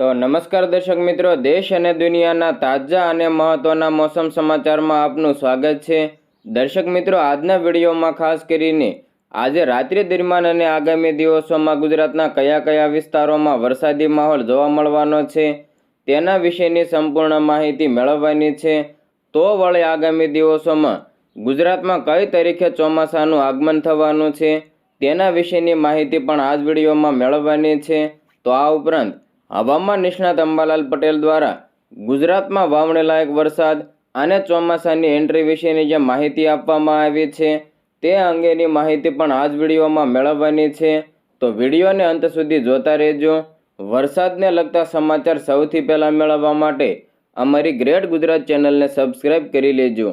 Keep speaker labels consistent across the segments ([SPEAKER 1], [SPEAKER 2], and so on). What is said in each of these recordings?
[SPEAKER 1] તો નમસ્કાર દર્શક મિત્રો, દેશ અને દુનિયાના તાજા અને મહત્વના મોસમ સમાચારમાં આપનું સ્વાગત છે. દર્શક મિત્રો, આજના વિડીયોમાં ખાસ કરીને આજે રાત્રિ દરમિયાન અને આગામી દિવસોમાં ગુજરાતના કયા કયા વિસ્તારોમાં વરસાદી માહોલ જોવા મળવાનો છે, તેના વિશેની સંપૂર્ણ માહિતી મેળવવાની છે. તો વળે આગામી દિવસોમાં ગુજરાતમાં કઈ તારીખે ચોમાસાનું આગમન થવાનું છે, તેના વિશેની માહિતી પણ આ જ વિડીયોમાં મેળવવાની છે. તો આ ઉપરાંત હવામાન નિષ્ણાત અંબાલાલ પટેલ દ્વારા ગુજરાતમાં વાવણી લાયક વરસાદ અને ચોમાસાની એન્ટ્રી વિશેની જે માહિતી આપવામાં આવી છે, તે અંગેની માહિતી પણ આ જ વિડીયોમાં મેળવવાની છે. તો વિડીયોને અંત સુધી જોતા રહેજો. વરસાદને લગતા સમાચાર સૌથી પહેલાં મેળવવા માટે અમારી ગ્રેટ ગુજરાત ચેનલને સબસ્ક્રાઇબ કરી લેજો.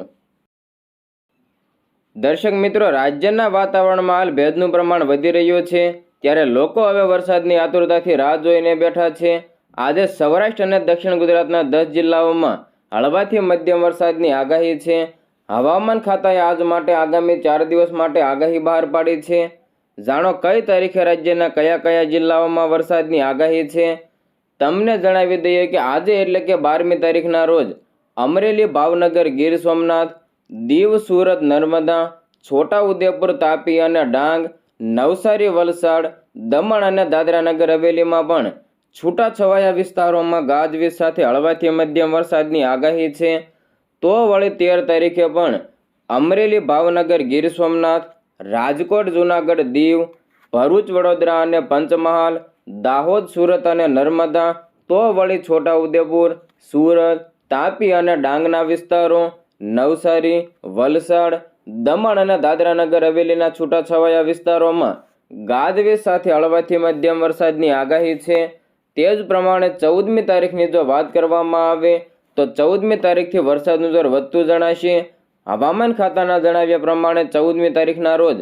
[SPEAKER 1] દર્શક મિત્રો, રાજ્યના વાતાવરણમાં હાલ ભેજનું પ્રમાણ વધી રહ્યું છે. ત્યારે લોકો હવે વરસાદની આતુરતાથી રાહ જોઈને બેઠા છે. આજે સૌરાષ્ટ્ર અને દક્ષિણ ગુજરાતના દસ જિલ્લાઓમાં હળવાથી મધ્યમ વરસાદની આગાહી છે. હવામાન ખાતાએ આજ માટે આગામી ચાર દિવસ માટે આગાહી બહાર પાડી છે. જાણો કઈ તારીખે રાજ્યના કયા કયા જિલ્લાઓમાં વરસાદની આગાહી છે? તમને જણાવી દઈએ કે આજે એટલે કે બારમી તારીખના રોજ અમરેલી, ભાવનગર, ગીર સોમનાથ, દીવ, સુરત, નર્મદા છોટા ઉદેપુર તાપી અને ડાંગ નવસારી, વલસાડ, દમણ અને દાદરાનગર હવેલીમાં પણ છૂટાછવાયા વિસ્તારોમાં ગાજવીજ સાથે હળવાથી મધ્યમ વરસાદની આગાહી છે. તો વળી તેર તારીખે પણ અમરેલી, ભાવનગર, ગીર સોમનાથ, રાજકોટ, જૂનાગઢ, દીવ, ભરૂચ, વડોદરા અને પંચમહાલ, દાહોદ, સુરત અને નર્મદા, તો વળી છોટા ઉદેપુર સુરત, તાપી અને ડાંગના વિસ્તારો, નવસારી, વલસાડ દમણ અને દાદરાનગર હવેલીના છૂટાછવાયા વિસ્તારોમાં ગાજવીજ સાથે હળવાથી મધ્યમ વરસાદની આગાહી છે. તે જ પ્રમાણે ચૌદમી તારીખની જો વાત કરવામાં આવે, તો ચૌદમી તારીખથી વરસાદનું જોર વધતું જણાશે. હવામાન ખાતાના જણાવ્યા પ્રમાણે ચૌદમી તારીખના રોજ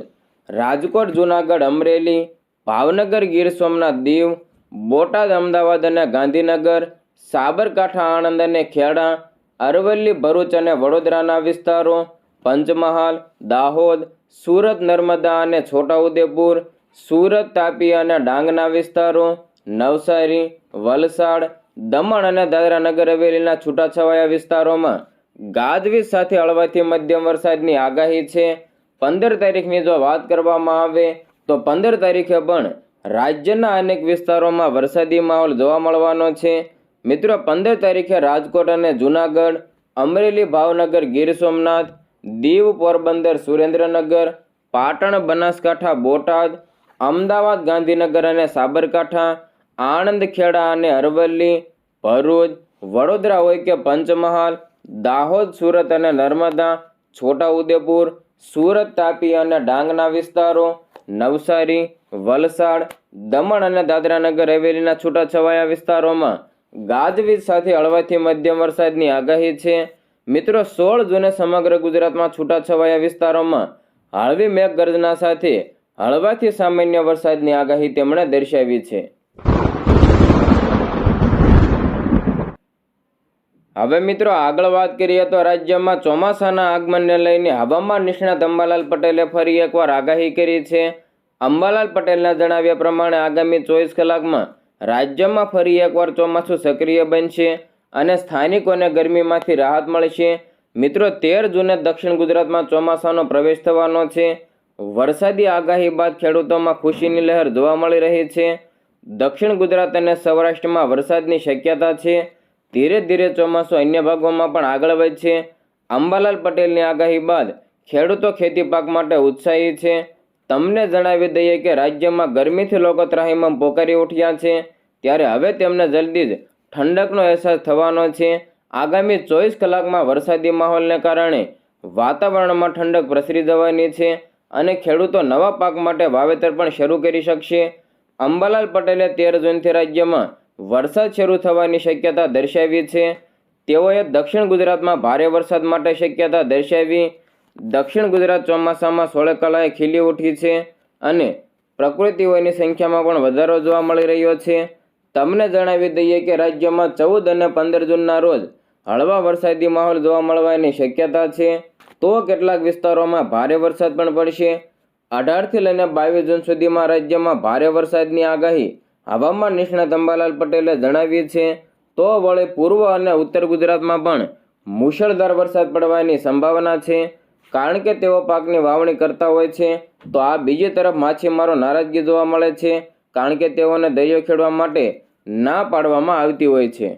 [SPEAKER 1] રાજકોટ, જૂનાગઢ, અમરેલી, ભાવનગર, ગીર સોમનાથ, દીવ, બોટાદ, અમદાવાદ અને ગાંધીનગર, સાબરકાંઠા, આણંદ અને ખેડા, અરવલ્લી, ભરૂચ અને વડોદરાના વિસ્તારો પંચમહાલ, દાહોદ, સુરત, નર્મદા અને છોટાઉદેપુર, સુરત, તાપી અને ડાંગના વિસ્તારો, નવસારી, વલસાડ, દમણ અને દાદરાનગર હવેલીના છૂટાછવાયા વિસ્તારોમાં ગાજવીજ સાથે હળવાથી મધ્યમ વરસાદની આગાહી છે. પંદર તારીખની જો વાત કરવામાં આવે, તો પંદર તારીખે પણ રાજ્યના અનેક વિસ્તારોમાં વરસાદી માહોલ જોવા મળવાનો છે. મિત્રો, પંદર તારીખે રાજકોટ અને જૂનાગઢ, અમરેલી, ભાવનગર, ગીર સોમનાથ દીવ પોરબંદર, સુરેન્દ્રનગર, પાટણ, બનાસકાંઠા, બોટાદ, અમદાવાદ, ગાંધીનગર અને સાબરકાંઠા આણંદ ખેડા અને અરવલ્લી, ભરૂચ, વડોદરા હોય કે પંચમહાલ, દાહોદ, સુરત અને નર્મદા, છોટાઉદેપુર, સુરત, તાપી અને ડાંગના વિસ્તારો, નવસારી, વલસાડ, દમણ અને દાદરાનગર હવેલીના છૂટાછવાયા વિસ્તારોમાં ગાજવીજ સાથે હળવાથી મધ્યમ વરસાદની આગાહી છે. મિત્રો, સોળ જૂને સમગ્ર ગુજરાતમાં છૂટાછવાયા વિસ્તારોમાં હળવી મેઘગર્જના સાથે હળવાથી સામાન્ય વરસાદની આગાહી તેમણે દર્શાવી છે. હવે મિત્રો, આગળ વાત કરીએ તો રાજ્યમાં ચોમાસાના આગમનને લઈને હવામાન નિષ્ણાત અંબાલાલ પટેલે ફરી એકવાર આગાહી કરી છે. અંબાલાલ પટેલના જણાવ્યા પ્રમાણે આગામી ચોવીસ કલાકમાં રાજ્યમાં ફરી એકવાર ચોમાસું સક્રિય બનશે. અને સ્થાનિકોને ગરમીમાંથી રાહત મળશે. મિત્રો, તેર જૂને દક્ષિણ ગુજરાતમાં ચોમાસાનો પ્રવેશ થવાનો છે. વરસાદી આગાહી બાદ ખેડૂતોમાં ખુશીની લહેર જોવા મળી રહી છે. દક્ષિણ ગુજરાત અને સૌરાષ્ટ્રમાં વરસાદની શક્યતા છે. ધીરે ધીરે ચોમાસું અન્ય ભાગોમાં પણ આગળ વધશે અંબાલાલ પટેલની આગાહી બાદ ખેડૂતો ખેતી પાક માટે ઉત્સાહી છે. તમને જણાવી દઈએ કે રાજ્યમાં ગરમીથી લોકો ત્રાહીમાં પોકારી ઉઠ્યા છે. ત્યારે હવે તેમને જલ્દી જ ઠંડકનો અહેસાસ થવાનો છે. આગામી ચોવીસ કલાકમાં વરસાદી માહોલને કારણે વાતાવરણમાં ઠંડક પ્રસરી જવાની છે અને ખેડૂતો નવા પાક માટે વાવેતર પણ શરૂ કરી શકશે. અંબાલાલ પટેલે તેર જૂનથી રાજ્યમાં વરસાદ શરૂ થવાની શક્યતા દર્શાવી છે. તેઓએ દક્ષિણ ગુજરાતમાં ભારે વરસાદ માટે શક્યતા દર્શાવી. દક્ષિણ ગુજરાત ચોમાસામાં સોળે કલાએ ખીલી ઉઠી છે અને પ્રકૃતિઓની સંખ્યામાં પણ વધારો જોવા મળી રહ્યો છે. તમને જણાવી દઈએ કે રાજ્યમાં ચૌદ અને પંદર જૂનના રોજ હળવા વરસાદી માહોલ જોવા મળવાની શક્યતા છે. તો કેટલાક વિસ્તારોમાં ભારે વરસાદ પણ પડશે. અઢારથી લઈને બાવીસ જૂન સુધીમાં રાજ્યમાં ભારે વરસાદની આગાહી હવામાન નિષ્ણાત અંબાલાલ પટેલે જણાવી છે. તો વળી પૂર્વ અને ઉત્તર ગુજરાતમાં પણ મુશળધાર વરસાદ પડવાની સંભાવના છે. કારણ કે તેઓ પાકની વાવણી કરતા હોય છે. તો આ બીજી તરફ માછીમારો નારાજગી જોવા મળે છે. કારણ કે તેઓને દરિયો ખેડવા માટે ના પાડવામાં આવતી હોય છે.